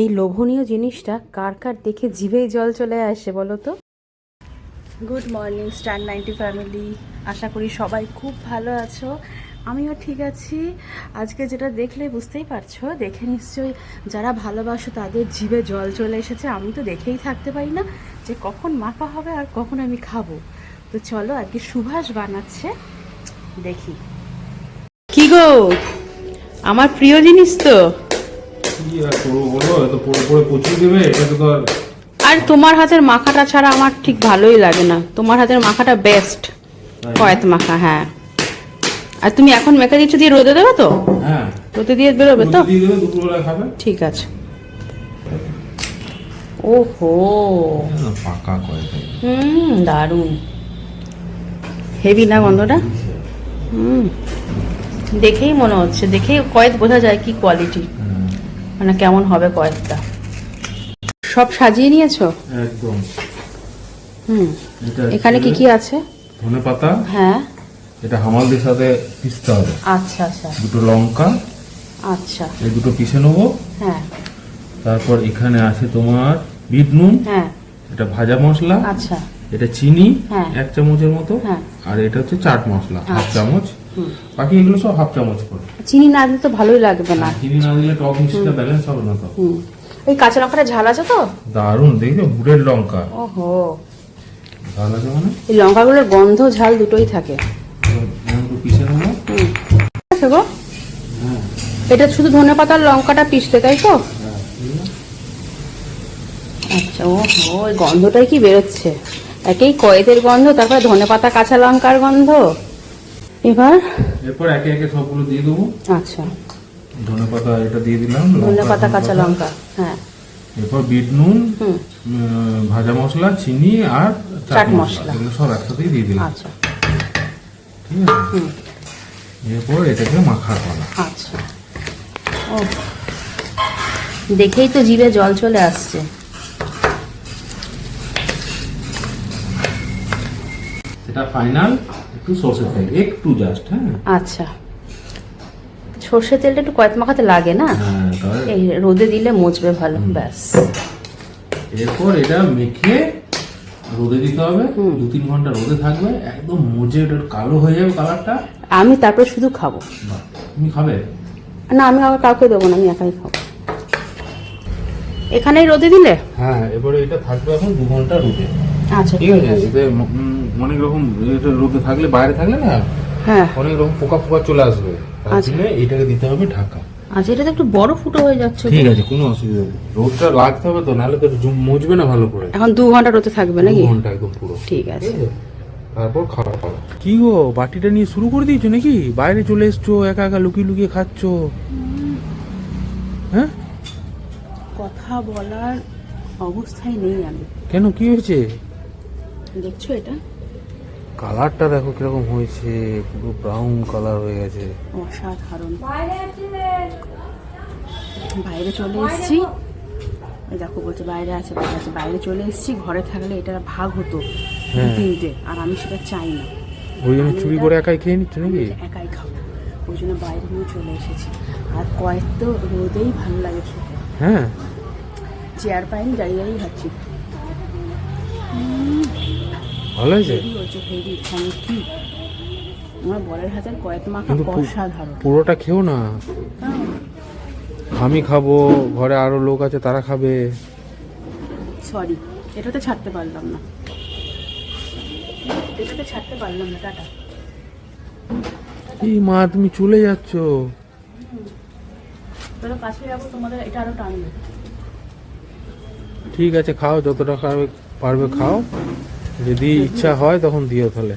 এই লোভনীয় জিনিসটা কার কার দেখে জিভেই জল চলে আসে বলো তো? Good morning star ninety family আশা করি সবাই খুব ভালো আছো। আমিও ঠিক আছি। আজকে যেটা দেখলে বুঝতেই পারছ দেখে নিশ্চয়ই যারা ভালোবাসো তাদের জিভে জল চলে এসেছে। আমি তো দেখেই থাকতে পারি না যে কখন মাখা হবে আর কখন আমি খাব। তো চলো আজকে সুভাষ বানাচ্ছে দেখি। কি গো? আমার প্রিয় জিনিস তো। কি আর করব বলো এত পড়ে পড়ে পচিয়ে দেবে এটা তো আর আর তোমার হাতের মাখাটা ছাড়া আমার ঠিক ভালোই লাগে না। তোমার হাতের মাখাটা বেস্ট কয়েত মাখা হ্যাঁ। আর তুমি এখন মেখে দিচ্ছ দিয়ে রোদে দেবে তো? হ্যাঁ। রোদে দিয়ে বেরোবে তো? ঠিক আছে। ওহো। পাকা হুম দারুণ। হেভি না গন্ধটা? হুম। দেখেই মনে হচ্ছে দেখেই কয়েত বোঝা যায় কি কোয়ালিটি মানে কেমন হবে কয়েকটা? সব সাজিয়ে নিয়েছো? একদম। হুম। এটা এখানে কি কি আছে? ধনে পাতা। হ্যাঁ। এটা হামালদির সাথে পিসতে হবে। আচ্ছা আচ্ছা। দুটো লঙ্কা। আচ্ছা। এই দুটো পিষে নেব। হ্যাঁ। তারপর এখানে আছে তোমার বিট নুন। হ্যাঁ। এটা ভাজা মশলা। আচ্ছা। এটা চিনি। হ্যাঁ। এক চামচের মতো। হ্যাঁ। আর এটা হচ্ছে চাট মশলা। হাফ আচ্ছা। চামচ। বাকি এগুলো সব হাফ চামচ করে। চিনি না দিলে তো ভালোই লাগবে না। চিনি না দিলে টক মিষ্টিটা ব্যালেন্স হবে না তো। ওই কাঁচা লঙ্কাটা ঝাল আছে তো? দারুণ দেখছ বুড়ের লঙ্কা। ওহো। ঝাল আছে মানে? এই লঙ্কাগুলোর গন্ধ ঝাল দুটোই থাকে। গো। হ্যাঁ এটা শুধু ধনে পাতার লঙ্কাটা পিষতে তাই তো? হ্যাঁ। আচ্ছা ও ওই গন্ধটাই কি বেরোচ্ছে? একেই কয়েদের গন্ধ তারপরে ধনে পাতা কাঁচা লঙ্কার গন্ধ। এবার? এরপর একে একে সবগুলো দিয়ে দেবো। আচ্ছা। ধনে পাতা এটা দিয়ে দিলাম ধনে পাতা কাঁচা লঙ্কা হ্যাঁ। এরপর বিট নুন ভাজা মশলা চিনি আর চাট মশলা। এগুলো সব একসাথেই দিয়ে দিলাম। আচ্ছা। ঠিক আছে? এরপর এটাকে মাখার পালা। আচ্ছা। ও দেখেই তো জিভে জল চলে আসছে। সেটা ফাইনাল একটু সর্ষে তেল একটু জাস্ট হ্যাঁ। আচ্ছা। সর্ষে তেলটা একটু কয়েক মাখাতে লাগে না? হ্যাঁ এই রোদে দিলে মুছবে ভালো ব্যাস। এরপর এটা মেখে রোদে দিতে হবে। দু তিন ঘণ্টা রোদে থাকবে একদম মজে ওটা কালো হয়ে যাবে কালারটা আমি তারপরে শুধু খাব। তুমি খাবে? না আমি আবার কাউকে দেবো না আমি একাই খাব। এখানেই রোদে দিলে? হ্যাঁ এবারে এটা থাকবে এখন দু ঘণ্টা রোদে। ঠিক আছে এতে অনেক রকম রোদে থাকলে বাইরে থাকলে না হ্যাঁ। অনেক রকম পোকা পোকা চলে আসবে। তার আচ্ছা। জন্য এটাকে দিতে হবে ঢাকা। আচ্ছা এটা তো একটু বড় ফুটো হয়ে যাচ্ছে ঠিক আছে কোনো অসুবিধা নেই। রোদটা লাগতে হবে তো নাহলে তো জুম- মুজবে না ভালো করে। এখন দু ঘণ্টা রোদে থাকবে দু ঘণ্টা একদম পুরো। ঠিক আছে। তারপর খাওয়া খাওয়া কি গো বাটিটা নিয়ে শুরু করে দিয়েছ নাকি? বাইরে চলে এসছো একা একা লুকিয়ে লুকিয়ে খাচ্ছো। হ্যাঁ? কথা বলার অবস্থায় নেই আমি। কেন কি হয়েছে? দেখছ এটা? কালারটা দেখো কীরকম হয়েছে পুরো ব্রাউন কালার হয়ে গেছে। অসাধারণ। বাইরে চলে এসেছি। ওই দেখো বলছে বাইরে আছে বাইরে আছে। বাইরে চলে এসেছি ঘরে থাকলে এটা ভাগ হতো হ্যাঁ। তিনটে আর আমি সেটা চাই না। ওই জন্য চুরি করে একাই খেয়ে নিচ্ছ নাকি? একাই খাব। ওই জন্য বাইরে নিয়ে চলে এসেছি। আর কয়েক তো রোদেই ভালো লাগে খেতে। হ্যাঁ। চেয়ার পাইনি দাঁড়িয়ে দাঁড়িয়ে খাচ্ছি। ভালো হয়েছে? হেভি হয়েছে হেভি থ্যাংক আমার বরের হাতের কয়েক মাখা অসাধারণ। পুরোটা খেও না। হ্যাঁ। আমি খাব ঘরে আরও লোক আছে তারা খাবে। সরি এটাতে ছাড়তে পারলাম না। এটাতে ছাড়তে পারলাম না টাটা। এই মা তুমি চলে যাচ্ছ। তোরা কাছে যাব তোমাদের এটা আরও টানবে। ঠিক আছে খাও যতটা খাবে পারবে খাও। যদি ইচ্ছা হয় তখন দিও তাহলে।